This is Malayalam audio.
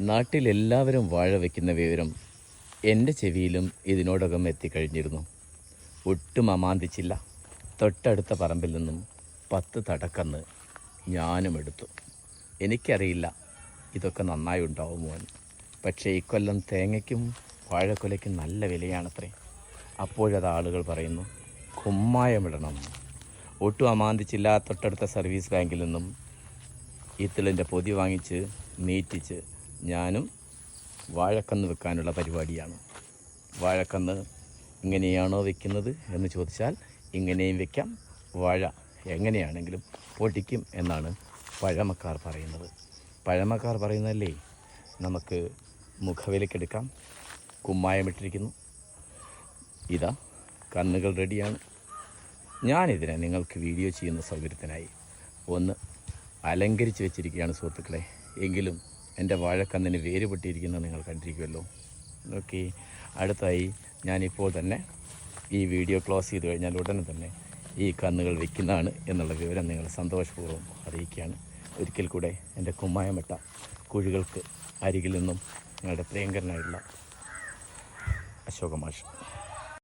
നാട്ടിലെല്ലാവരും വാഴ വയ്ക്കുന്ന വിവരം എന്റെ ചെവിയിലും ഇതിനോടകം എത്തിക്കഴിഞ്ഞിരുന്നു. ഒട്ടും അമാന്തിച്ചില്ല. തൊട്ടടുത്ത പറമ്പിൽ നിന്നും പത്ത് തടക്കന്ന് ഞാനും എടുത്തു. എനിക്കറിയില്ല ഇതൊക്കെ നന്നായി ഉണ്ടാവുമോ എന്ന് പക്ഷേ ഇക്കൊല്ലം തേങ്ങയ്ക്കും വാഴക്കൊലയ്ക്കും നല്ല വിലയാണത്രേ. അപ്പോഴത് ആളുകൾ പറയുന്നു കുമ്മായമിടണം. ഒട്ടും അമാന്തിച്ചില്ല തൊട്ടടുത്ത സർവീസ് ബാങ്കിൽ നിന്നും ഈത്തിളിന്റെ പൊതി വാങ്ങിച്ച് നീറ്റിച്ച് ഞാനും വാഴക്കന്ന് വെക്കാനുള്ള പരിപാടിയാണ്. വാഴക്കന്ന് ഇങ്ങനെയാണോ വെക്കുന്നത് എന്ന് ചോദിച്ചാൽ ഇങ്ങനെയും വെക്കാം. വാഴ എങ്ങനെയാണെങ്കിലും പൊടിക്കും എന്നാണ് പഴമക്കാർ പറയുന്നത്. പഴമക്കാർ പറയുന്നതല്ലേ നമുക്ക് മുഖവിലക്കെടുക്കാം. കുമ്മായമിട്ടിരിക്കുന്നു. ഇതാ കന്നുകൾ റെഡിയാണ്. ഞാനിതിനെ നിങ്ങൾക്ക് വീഡിയോ ചെയ്യുന്ന സൗകര്യത്തിനായി ഒന്ന് അലങ്കരിച്ച് വെച്ചിരിക്കുകയാണ് സുഹൃത്തുക്കളെ. എങ്കിലും എന്റെ വാഴക്കന്നിന് വേര് പൊട്ടിയിരിക്കുന്നത് നിങ്ങൾ കണ്ടിരിക്കുമല്ലോ. ഓക്കെ അടുത്തായി ഞാനിപ്പോൾ തന്നെ ഈ വീഡിയോ ക്ലോസ് ചെയ്ത് കഴിഞ്ഞാൽ ഉടനെ തന്നെ ഈ കന്നുകൾ വയ്ക്കുന്നതാണ് എന്നുള്ള വിവരം നിങ്ങൾ സന്തോഷപൂർവം അറിയിക്കുകയാണ്. ഒരിക്കൽ കൂടെ എന്റെ കുമ്മായമിട്ട കുഴികൾക്ക് അരികിൽ നിന്നും ഞങ്ങളുടെ പ്രിയങ്കരനായുള്ള അശോക മാഷ്